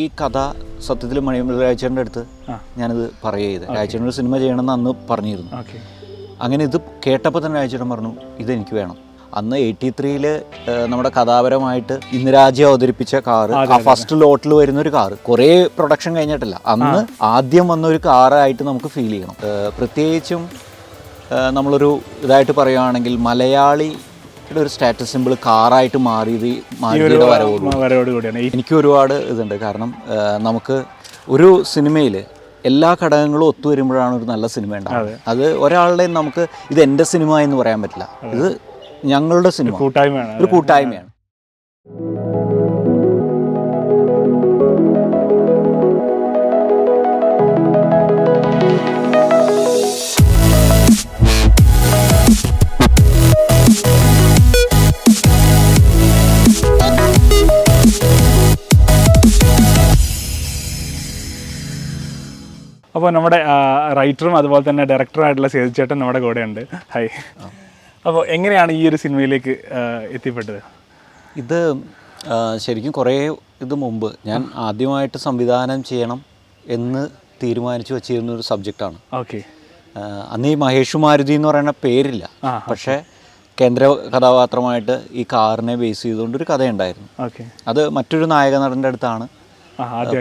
ഈ കഥ സത്യത്തിൽ മണി രാജേന്ദ്രന്റെ അടുത്ത്. ഞാനിത് പറയുക ചെയ്ത് ഒരു സിനിമ ചെയ്യണമെന്ന് അന്ന് പറഞ്ഞിരുന്നു. അങ്ങനെ ഇത് കേട്ടപ്പോൾ തന്നെ രാജേന്ദ്രൻ പറഞ്ഞു ഇതെനിക്ക് വേണം. അന്ന് എയ്റ്റി ത്രീയിൽ നമ്മുടെ കഥാപരമായിട്ട് ഇന്ദിരാജി അവതരിപ്പിച്ച കാറ് ആ ഫസ്റ്റ് ലോട്ടിൽ വരുന്ന ഒരു കാറ്. കുറേ പ്രൊഡക്ഷൻ കഴിഞ്ഞിട്ടില്ല. അന്ന് ആദ്യം വന്ന ഒരു കാറായിട്ട് നമുക്ക് ഫീൽ ചെയ്യണം. പ്രത്യേകിച്ചും നമ്മളൊരു ഇതായിട്ട് പറയുകയാണെങ്കിൽ മലയാളിയുടെ ഒരു സ്റ്റാറ്റസ് സിമ്പിൾ കാറായിട്ട് മാറിയത് മാരുതിയുടെ വരവോട് കൂടിയാണ്. എനിക്ക് ഒരുപാട് ഇതുണ്ട്. കാരണം നമുക്ക് ഒരു സിനിമയിൽ എല്ലാ ഘടകങ്ങളും ഒത്തുവരുമ്പോഴാണ് ഒരു നല്ല സിനിമ ഉണ്ടാവുന്നത്. അത്. ഒരാളുടെയും നമുക്ക് ഇത് എന്റെ സിനിമ എന്ന് പറയാൻ പറ്റില്ല. ഇത് ഞങ്ങളുടെ സിനിമ. കൂട്ടായ്മയാണ്. ഒരു കൂട്ടായ്മയാണ്. അപ്പോൾ നമ്മുടെ റൈറ്ററും അതുപോലെ തന്നെ ഡയറക്ടറുമായിട്ടുള്ള സേതുചേട്ടൻ നമ്മുടെ കൂടെയുണ്ട്. ഹായ് അപ്പോൾ എങ്ങനെയാണ് ഈ ഒരു സിനിമയിലേക്ക് എത്തിപ്പെട്ടത്? ഇത് ശരിക്കും കുറേ ഇത് മുമ്പ് ഞാൻ ആദ്യമായിട്ട് സംവിധാനം ചെയ്യണം എന്ന് തീരുമാനിച്ചു വെച്ചിരുന്ന ഒരു സബ്ജക്റ്റാണ് ഓക്കെ അന്ന് ഈ മഹേഷ് മാരുതി എന്ന് പറയുന്ന പേരില്ല. പക്ഷേ കേന്ദ്ര കഥാപാത്രമായിട്ട് ഈ കാറിനെ ബേസ് ചെയ്തുകൊണ്ട് ഒരു കഥയുണ്ടായിരുന്നു. ഓക്കെ അത് മറ്റൊരു നായക നടന്റെ അടുത്താണ്.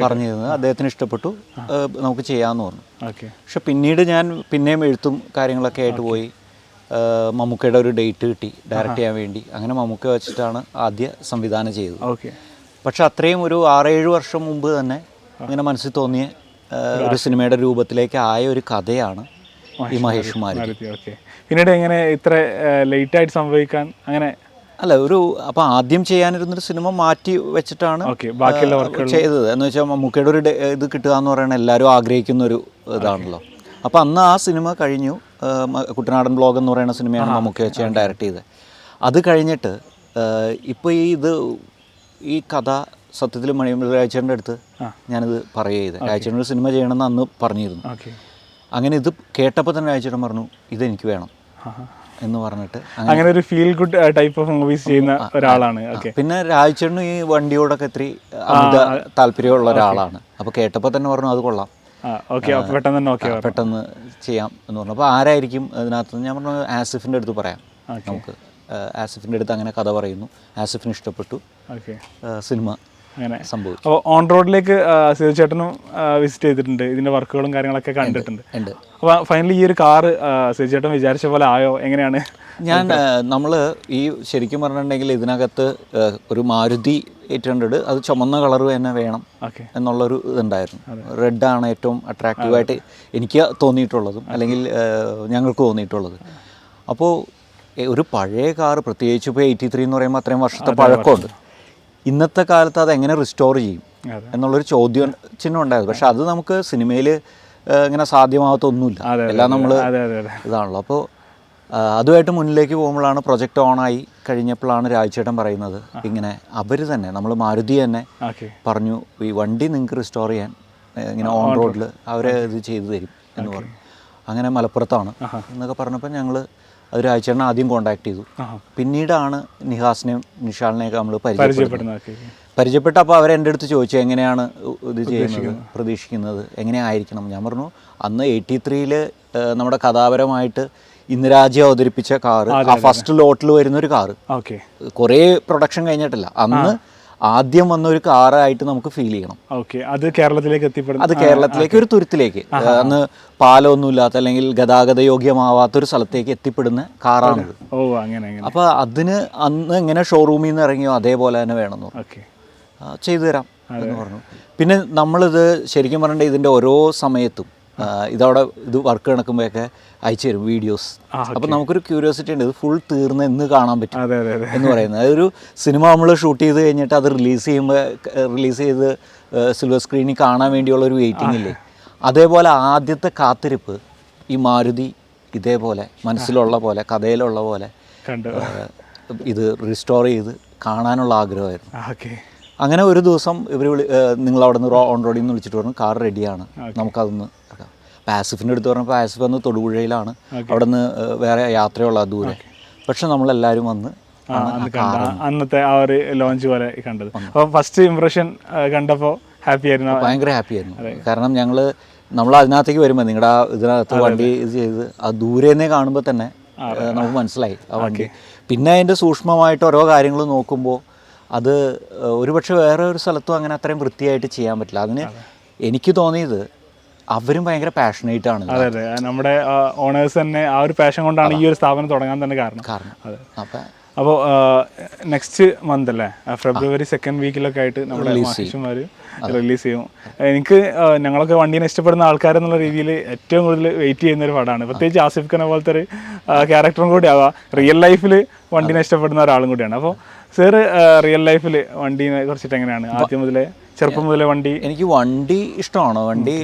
പറഞ്ഞിരുന്നത്. അദ്ദേഹത്തിന് ഇഷ്ടപ്പെട്ടു. നമുക്ക് ചെയ്യാമെന്ന് പറഞ്ഞു. ഓക്കെ. പക്ഷെ പിന്നീട് ഞാൻ പിന്നെയും എഴുത്തും കാര്യങ്ങളൊക്കെ ആയിട്ട് പോയി. മമ്മൂക്കയുടെ ഒരു ഡേറ്റ് കിട്ടി. ഡയറക്റ്റ് ചെയ്യാൻ വേണ്ടി. അങ്ങനെ മമ്മൂക്ക വെച്ചിട്ടാണ് ആദ്യ സംവിധാനം ചെയ്തത്. ഓക്കെ. പക്ഷെ അത്രയും ഒരു ആറേഴ് വർഷം മുമ്പ് തന്നെ ഇങ്ങനെ മനസ്സിൽ തോന്നിയ ഒരു സിനിമയുടെ രൂപത്തിലേക്ക് ആയ ഒരു കഥയാണ് ഈ മഹേഷ് മാരുതി. പിന്നീട് എങ്ങനെ ഇത്ര ലേറ്റ് ആയിട്ട് സംഭവിക്കാൻ അങ്ങനെ അല്ല ഒരു അപ്പൊ ആദ്യം ചെയ്യാനിരുന്നൊരു സിനിമ മാറ്റി വെച്ചിട്ടാണ് ചെയ്തത്. എന്ന് വെച്ചാൽ മമ്മൂക്കയുടെ ഒരു ഇത് കിട്ടുക എന്ന് പറയുന്നത് എല്ലാവരും ആഗ്രഹിക്കുന്ന ഒരു ഇതാണല്ലോ. അപ്പോൾ അന്ന് ആ സിനിമ കഴിഞ്ഞു. കുട്ടനാടൻ ബ്ലോഗ് എന്ന് പറയുന്ന സിനിമയാണ് മമ്മൂക്ക വെച്ച് ഞാൻ ഡയറക്റ്റ് ചെയ്തത്. അത് കഴിഞ്ഞിട്ട് ഇപ്പോൾ ഈ ഇത് ഈ കഥ സത്യത്തിൽ മണി രാജേന്ദ്രന്റെ അടുത്ത്. ഞാനിത് പറയുക രാജേന്ദ്രൻ രാജേട്ടൻ ഒരു സിനിമ ചെയ്യണമെന്ന് അന്ന് പറഞ്ഞിരുന്നു. അങ്ങനെ ഇത് കേട്ടപ്പോൾ തന്നെ രാജേന്ദ്രൻ പറഞ്ഞു ഇതെനിക്ക് വേണം. എന്ന് പറഞ്ഞിട്ട് അങ്ങനെ ഒരു feel good type of movies ചെയ്യുന്ന ഒരാളാണ്. പിന്നെ രാജേട്ടനും ഈ വണ്ടിയോടൊക്കെ ഇത്തിരി താല്പര്യമുള്ള ഒരാളാണ്. അപ്പോൾ കേട്ടപ്പോൾ തന്നെ പറഞ്ഞു അത് കൊള്ളാം. പെട്ടെന്ന് പെട്ടെന്ന് ചെയ്യാം എന്ന് പറഞ്ഞു. അപ്പോൾ ആരായിരിക്കും അതിനകത്ത്? ഞാൻ പറഞ്ഞു ആസിഫിന്റെ അടുത്ത് പറയാം. നമുക്ക് ആസിഫിന്റെ ആസിഫിന്റെ അടുത്ത് അങ്ങനെ കഥ പറയുന്നു. ആസിഫിന് ഇഷ്ടപ്പെട്ടു. സിനിമ. അങ്ങനെ. സംഭവിച്ചു അപ്പോൾ ഓൺ റോഡിലേക്ക് സേതുചേട്ടനും വിസിറ്റ് ചെയ്തിട്ടുണ്ട്. ഇതിന്റെ വർക്കുകളും കാര്യങ്ങളൊക്കെ കണ്ടിട്ടുണ്ട്. അപ്പോൾ ഫൈനലി ഈ ഒരു കാറ് സേതുചേട്ടൻ വിചാരിച്ച പോലെ ആയോ? എങ്ങനെയാണ്? ഞാൻ നമ്മൾ ഈ ശരിക്കും പറഞ്ഞിട്ടുണ്ടെങ്കിൽ ഇതിനകത്ത് ഒരു മാരുതി എയ്റ്റ് ഹൺഡ്രഡ് അത് ചുമന്ന കളർ തന്നെ വേണം ഓക്കെ. എന്നുള്ളൊരു ഇതുണ്ടായിരുന്നു. റെഡാണ് ഏറ്റവും അട്രാക്റ്റീവായിട്ട് എനിക്ക് തോന്നിയിട്ടുള്ളതും അല്ലെങ്കിൽ ഞങ്ങൾക്ക് തോന്നിയിട്ടുള്ളത്. അപ്പോൾ ഒരു പഴയ കാർ പ്രത്യേകിച്ച് ഇപ്പോൾ എയ്റ്റി ത്രീ എന്ന് പറയുമ്പോൾ അത്രയും വർഷത്തെ പഴക്കമുണ്ട്. ഇന്നത്തെ കാലത്ത് അത് എങ്ങനെ റിസ്റ്റോർ ചെയ്യും. എന്നുള്ളൊരു ചോദ്യം ചിഹ്നം ഉണ്ടായിരുന്നു. പക്ഷെ അത് നമുക്ക് സിനിമയിൽ ഇങ്ങനെ സാധ്യമാകത്തൊന്നുമില്ല. എല്ലാം നമ്മൾ ഇതാണല്ലോ. അപ്പോൾ അതുമായിട്ട് മുന്നിലേക്ക് പോകുമ്പോഴാണ് പ്രൊജക്റ്റ് ഓണായി കഴിഞ്ഞപ്പോഴാണ് രാജ്ചേട്ടൻ പറയുന്നത് ഇങ്ങനെ അവർ തന്നെ നമ്മൾ മാരുതി തന്നെ പറഞ്ഞു ഈ വണ്ടി നിങ്ങൾക്ക് റിസ്റ്റോർ ചെയ്യാൻ ഇങ്ങനെ ഓൺ റോഡിൽ അവരെ ഇത് ചെയ്തു തരും എന്ന് പറഞ്ഞു. അങ്ങനെ മലപ്പുറത്താണ് എന്നൊക്കെ പറഞ്ഞപ്പോൾ ഞങ്ങൾ രാജചേട്ടനെ ആദ്യം കോണ്ടാക്ട് ചെയ്തു. പിന്നീടാണ് നിഹാസിനെയും നിഷാലിനെയൊക്കെ നമ്മൾ പരിചയപ്പെടുന്നത്. പരിചയപ്പെട്ട അപ്പോൾ അവർ എന്റെ അടുത്ത് ചോദിച്ചു എങ്ങനെയാണ് ഇത് ചെയ്യുന്നത്? പ്രതീക്ഷിക്കുന്നത്? എങ്ങനെയായിരിക്കണം ഞാൻ പറഞ്ഞു അന്ന് എയ്റ്റി ത്രീയിൽ നമ്മുടെ കഥാപരമായിട്ട് ഇന്ദിരാജി അവതരിപ്പിച്ച കാറ് ആ ഫസ്റ്റ് ലോട്ടിൽ വരുന്ന ഒരു കാറ്. ഓക്കെ. കുറേ പ്രൊഡക്ഷൻ കഴിഞ്ഞിട്ടില്ല. അന്ന് ആദ്യം വന്ന ഒരു കാറായിട്ട് നമുക്ക് ഫീൽ ചെയ്യണം. ഓക്കെ അത് കേരളത്തിലേക്ക് എത്തിപ്പെടുന്നു അത് കേരളത്തിലേക്ക് ഒരു തുരുത്തിലേക്ക്. അന്ന് പാലമൊന്നുമില്ലാത്ത അല്ലെങ്കിൽ ഗതാഗത യോഗ്യമാവാത്ത ഒരു സ്ഥലത്തേക്ക് എത്തിപ്പെടുന്ന കാറാണ് ഓ അങ്ങനെ അപ്പൊ അതിന് അന്ന് എങ്ങനെ ഷോറൂമിൽ നിന്ന് ഇറങ്ങിയോ അതേപോലെ തന്നെ വേണമെന്ന് ഓക്കെ ചെയ്തു തരാം എന്ന് പറഞ്ഞു. പിന്നെ നമ്മളിത് ശരിക്കും പറഞ്ഞിട്ട് ഇതിന്റെ ഓരോ സമയത്തും ഇതവിടെ ഇത് വർക്ക് കിടക്കുമ്പോഴൊക്കെ അയച്ചു തരും വീഡിയോസ് അപ്പം നമുക്കൊരു ക്യൂരിയോസിറ്റി ഉണ്ട് ഇത് ഫുൾ തീർന്ന് എന്ന് കാണാൻ പറ്റും എന്ന് പറയുന്നത്. അതൊരു സിനിമ നമ്മൾ ഷൂട്ട് ചെയ്ത് കഴിഞ്ഞിട്ട് അത് റിലീസ് ചെയ്യുമ്പോൾ റിലീസ് ചെയ്ത് സിൽവർ സ്ക്രീനിൽ കാണാൻ വേണ്ടിയുള്ള ഒരു വെയിറ്റിംഗ് ഇല്ലേ? അതേപോലെ ആദ്യത്തെ കാത്തിരിപ്പ് ഈ മാരുതി ഇതേപോലെ മനസ്സിലുള്ള പോലെ കഥയിലുള്ള പോലെ ഇത് റിസ്റ്റോർ ചെയ്ത് കാണാനുള്ള ആഗ്രഹമായിരുന്നു. ഓക്കെ അങ്ങനെ ഒരു ദിവസം ഇവർ വിളി നിങ്ങൾ അവിടെ നിന്ന് ഓൺ റോഡിൽ നിന്ന് വിളിച്ചിട്ട് പറഞ്ഞു കാർ റെഡിയാണ് നമുക്കതൊന്ന് ആസിഫിന്റെ അടുത്ത് പറഞ്ഞാൽ പാസിഫ് വന്ന് തൊടുപുഴയിലാണ്. അവിടെ നിന്ന് വേറെ യാത്രയുള്ള ദൂരെ. പക്ഷെ നമ്മളെല്ലാവരും വന്ന് അന്നത്തെ ആ ഒരു ലോഞ്ച് പോലെ കണ്ടത്. അപ്പോൾ ഫസ്റ്റ് ഇംപ്രഷൻ കണ്ടപ്പോൾ ഹാപ്പി ആയിരുന്നു. ഭയങ്കര ഹാപ്പി ആയിരുന്നു. കാരണം ഞങ്ങൾ നമ്മൾ അതിനകത്തേക്ക് വരുമ്പോൾ നിങ്ങളുടെ ആ ഇതിനകത്ത് വണ്ടി ഇത് ചെയ്ത് ആ ദൂരെ നിന്നേ കാണുമ്പോൾ തന്നെ നമുക്ക് മനസ്സിലായി ആ വണ്ടി. പിന്നെ അതിന്റെ സൂക്ഷ്മമായിട്ട് ഓരോ കാര്യങ്ങൾ നോക്കുമ്പോൾ അത് ഒരുപക്ഷെ വേറെ ഒരു സ്ഥലത്തും അങ്ങനെ അത്രയും വൃത്തിയായിട്ട് ചെയ്യാൻ പറ്റില്ല. അതിന് എനിക്ക് തോന്നിയത് അവരും ഭയങ്കര പാഷനേറ്റ് ആണ്. അതെ അതെ. നമ്മുടെ ഓണേഴ്സ് തന്നെ ആ ഒരു പാഷൻ കൊണ്ടാണ് ഈ ഒരു സ്ഥാപനം തുടങ്ങാൻ തന്നെ കാരണം. കാരണം. അതെ. അപ്പം അപ്പോൾ നെക്സ്റ്റ് മന്ത് അല്ലേ? ഫെബ്രുവരി സെക്കൻഡ് വീക്കിലൊക്കെ ആയിട്ട് നമ്മുടെ മഹേഷന്മാർ റിലീസ് ചെയ്യും. എനിക്ക് ഞങ്ങളൊക്കെ വണ്ടീനെ ഇഷ്ടപ്പെടുന്ന ആൾക്കാരെന്നുള്ള രീതിയിൽ ഏറ്റവും കൂടുതൽ വെയിറ്റ് ചെയ്യുന്ന ഒരു പടമാണ്. പ്രത്യേകിച്ച് ആസിഫ് ഖാനെ പോലത്തെ ഒരു ക്യാരക്ടറും കൂടി ആവാം. റിയൽ ലൈഫിൽ വണ്ടീനെ ഇഷ്ടപ്പെടുന്ന ഒരാളും കൂടിയാണ്. അപ്പോൾ സാറ് റിയൽ ലൈഫിൽ വണ്ടീനെ കുറിച്ചിട്ട് എങ്ങനെയാണ്? ആദ്യം മുതലേ ചെറുപ്പം മുതലേ വണ്ടി? എനിക്ക് വണ്ടി ഇഷ്ടമാണ്. വണ്ടി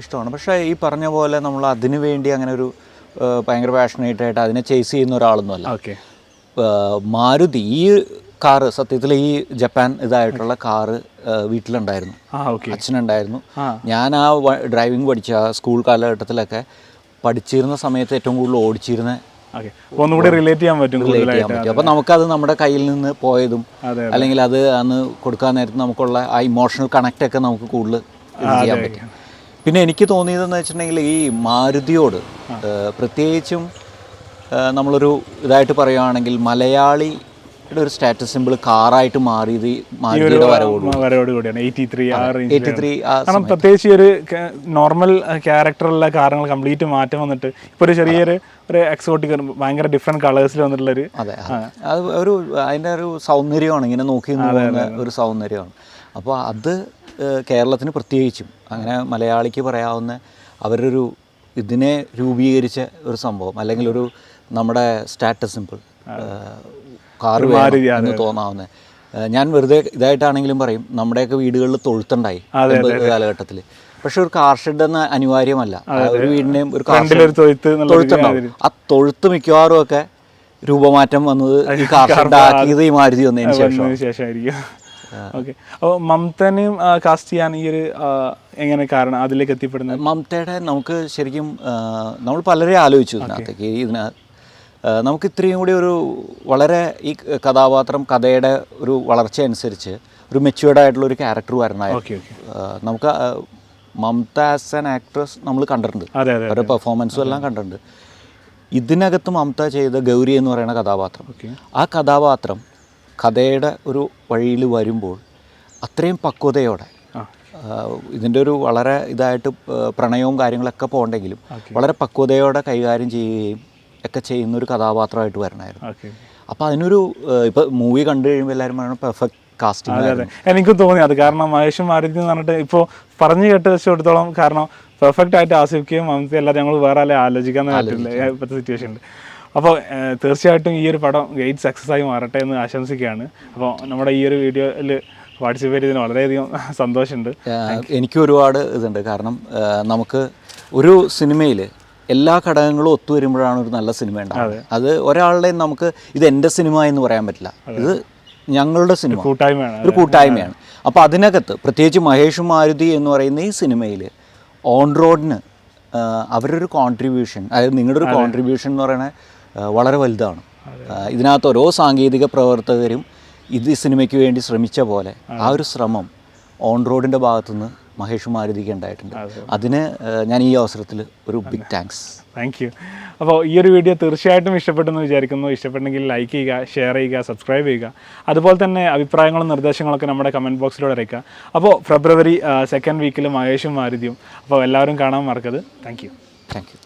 ഇഷ്ടമാണ്. പക്ഷേ ഈ പറഞ്ഞ പോലെ നമ്മൾ അതിനു വേണ്ടി അങ്ങനെ ഒരു ഭയങ്കര പാഷനേറ്റ് ആയിട്ട് അതിനെ ചേസ് ചെയ്യുന്ന ഒരാളൊന്നുമല്ല. ഓക്കെ മാരുതി ഈ കാറ് സത്യത്തിൽ ഈ ജപ്പാൻ ഇതായിട്ടുള്ള കാറ് വീട്ടിലുണ്ടായിരുന്നു. അച്ഛനുണ്ടായിരുന്നു. ഞാൻ ആ ഡ്രൈവിംഗ് പഠിച്ച സ്കൂൾ കാലഘട്ടത്തിലൊക്കെ പഠിച്ചിരുന്ന സമയത്ത് ഏറ്റവും കൂടുതൽ ഓടിച്ചിരുന്ന ഒന്നുകൂടി റിലേറ്റ് ചെയ്യാൻ പറ്റും റിലേറ്റ് ചെയ്യാൻ പറ്റും. അപ്പോൾ നമുക്കത് നമ്മുടെ കയ്യിൽ നിന്ന് പോയതും അല്ലെങ്കിൽ അത് അന്ന് കൊടുക്കാൻ നേരത്ത് നമുക്കുള്ള ആ ഇമോഷണൽ കണക്റ്റ് ഒക്കെ നമുക്ക് കൂടുതൽ ചെയ്യാൻ പറ്റും. പിന്നെ എനിക്ക് തോന്നിയതെന്ന് വെച്ചിട്ടുണ്ടെങ്കിൽ ഈ മാരുതിയോട് പ്രത്യേകിച്ചും നമ്മളൊരു ഇതായിട്ട് പറയുകയാണെങ്കിൽ മലയാളി ഒരു സ്റ്റാറ്റസ് സിമ്പിൾ കാറായിട്ട് മാറിയത് കാരണം പ്രത്യേകിച്ച് ഒരു നോർമൽ ക്യാരക്ടറുള്ള കാറുകൾ കംപ്ലീറ്റ് മാറ്റം വന്നിട്ട് ഇപ്പൊ ഒരു ചെറിയൊരു ഒരു എക്സോട്ടിക് ഭയങ്കര ഡിഫറെന്റ് കളേഴ്സിൽ വന്നിട്ടുള്ളൊരു അതെ അതെ. അത് ഒരു അതിന്റെ ഒരു സൗന്ദര്യമാണ്. ഇങ്ങനെ നോക്കി ഒരു സൗന്ദര്യമാണ്. അപ്പോൾ അത് കേരളത്തിന് പ്രത്യേകിച്ചും അങ്ങനെ മലയാളിക്ക് പറയാവുന്ന അവരൊരു ഇതിനെ രൂപീകരിച്ച ഒരു സംഭവം അല്ലെങ്കിൽ ഒരു നമ്മുടെ സ്റ്റാറ്റസ് സിമ്പിൾ കാർ വേണം എന്ന് തോന്നാവുന്ന. ഞാൻ വെറുതെ ഇതായിട്ടാണെങ്കിലും പറയും നമ്മുടെയൊക്കെ വീടുകളിൽ തൊഴുത്തുണ്ടായി കാലഘട്ടത്തിൽ പക്ഷെ ഒരു കാർ ഷെഡ് എന്ന അനിവാര്യമല്ല. ഒരു വീടിന്റെയും ഒരു കാർ തൊഴുത്തുണ്ടാവും. ആ തൊഴുത്ത് മിക്കവാറും ഒക്കെ രൂപമാറ്റം വന്നത് ഈ കാർഷെഡ് ആക്കിയത് ഈ മാരുതി വന്നതിന് ശേഷം വന്നതിന് ശേഷമായിരിക്കും. ഓക്കെ. അപ്പോൾ മംതനെയും കാസ്റ്റ് ചെയ്യാൻ ഈ ഒരു എങ്ങനെ കാരണം അതിലേക്ക് എത്തിപ്പെടുന്നത്? മമതയുടെ നമുക്ക് ശരിക്കും നമ്മൾ പലരെയും ആലോചിച്ചു ഇതിനകത്തേക്ക്. ഇതിനകത്ത് നമുക്ക് ഇത്രയും കൂടി ഒരു വളരെ ഈ കഥാപാത്രം കഥയുടെ ഒരു വളർച്ച അനുസരിച്ച് ഒരു മെച്യൂർഡ് ആയിട്ടുള്ള ഒരു ക്യാരക്ടർ വരണമായിരുന്നു ഓക്കെ നമുക്ക് മമത ആസ് ആൻ ആക്ട്രസ് നമ്മൾ കണ്ടിട്ടുണ്ട്. അവരുടെ പെർഫോമൻസും എല്ലാം കണ്ടിട്ടുണ്ട്. ഇതിനകത്ത് മമത ചെയ്ത ഗൗരി എന്ന് പറയുന്ന കഥാപാത്രം ആ കഥാപാത്രം കഥയുടെ ഒരു വഴിയിൽ വരുമ്പോൾ അത്രയും പക്വതയോടെ ഇതിന്റെ ഒരു വളരെ ഇതായിട്ട് പ്രണയവും കാര്യങ്ങളൊക്കെ പോകണ്ടെങ്കിലും വളരെ പക്വതയോടെ കൈകാര്യം ചെയ്യുകയും ഒക്കെ ചെയ്യുന്ന ഒരു കഥാപാത്രമായിട്ട് വരണമായിരുന്നു അപ്പോൾ അതിനൊരു ഇപ്പോൾ മൂവി കണ്ടു കഴിയുമ്പോൾ എല്ലാവരും പറയണം പെർഫെക്റ്റ് കാസ്റ്റിംഗ് എനിക്ക് തോന്നി അത്. കാരണം മഹേഷ് മാരുതി എന്ന് പറഞ്ഞിട്ട് ഇപ്പോൾ പറഞ്ഞു കേട്ട് വെച്ചിടത്തോളം കാരണം പെർഫെക്റ്റ് ആയിട്ട് ആസ്വദിക്കുകയും മമത എല്ലാവരും ഞങ്ങൾ വേറെ ആളെ ആലോചിക്കാൻ പറ്റില്ല ഇപ്പോഴത്തെ സിറ്റുവേഷൻ ഉണ്ട് അപ്പോൾ തീർച്ചയായിട്ടും ഈ ഒരു പടം ഗെയ്റ്റ് സക്സസ് ആയി മാറട്ടെ എന്ന് ആശംസിക്കുകയാണ്. അപ്പോൾ നമ്മുടെ ഈ ഒരു വീഡിയോയിൽ പാർട്ടിസിപ്പേറ്റ് ചെയ്തതിന് വളരെയധികം സന്തോഷമുണ്ട്. എനിക്ക് ഒരുപാട് ഇതുണ്ട്. കാരണം നമുക്ക് ഒരു സിനിമയിൽ എല്ലാ ഘടകങ്ങളും ഒത്തുവരുമ്പോഴാണ് ഒരു നല്ല സിനിമ ഉണ്ടാവുന്നത്. അത്. ഒരാളുടെയും നമുക്ക് ഇത് എന്റെ സിനിമ എന്ന് പറയാൻ പറ്റില്ല. ഇത് ഞങ്ങളുടെ സിനിമ. ഒരു കൂട്ടായ്മയാണ്. അപ്പോൾ അതിനകത്ത് പ്രത്യേകിച്ച് മഹേഷ് മാരുതി എന്ന് പറയുന്ന ഈ സിനിമയിൽ ഓൺ റോഡിന് അവരൊരു കോൺട്രിബ്യൂഷൻ അതായത് നിങ്ങളുടെ ഒരു കോൺട്രിബ്യൂഷൻ എന്ന് പറയുന്നത് വളരെ വലുതാണ്. ഇതിനകത്ത് ഓരോ സാങ്കേതിക പ്രവർത്തകരും ഇത് സിനിമയ്ക്ക് വേണ്ടി ശ്രമിച്ച പോലെ ആ ഒരു ശ്രമം ഓൺ റോഡിന്റെ ഭാഗത്തുനിന്ന് മഹേഷ് മാരുതിക്ക് ഉണ്ടായിട്ടുണ്ട് അതിന് ഞാൻ ഈ അവസരത്തിൽ ഒരു ബിഗ് താങ്ക്സ് താങ്ക് യു അപ്പോൾ ഈ ഒരു വീഡിയോ തീർച്ചയായിട്ടും ഇഷ്ടപ്പെട്ടെന്ന് വിചാരിക്കുന്നു. ഇഷ്ടപ്പെട്ടെങ്കിൽ ലൈക്ക് ചെയ്യുക ഷെയർ ചെയ്യുക സബ്സ്ക്രൈബ് ചെയ്യുക. അതുപോലെ തന്നെ അഭിപ്രായങ്ങളും നിർദ്ദേശങ്ങളൊക്കെ നമ്മുടെ കമന്റ് ബോക്സിലൂടെ അറിയിക്കുക. അപ്പോൾ ഫെബ്രുവരി സെക്കൻഡ് വീക്കിൽ മഹേഷും മാരുതിയും. അപ്പോൾ എല്ലാവരും കാണാൻ മറക്കരുത്. Thank you thank you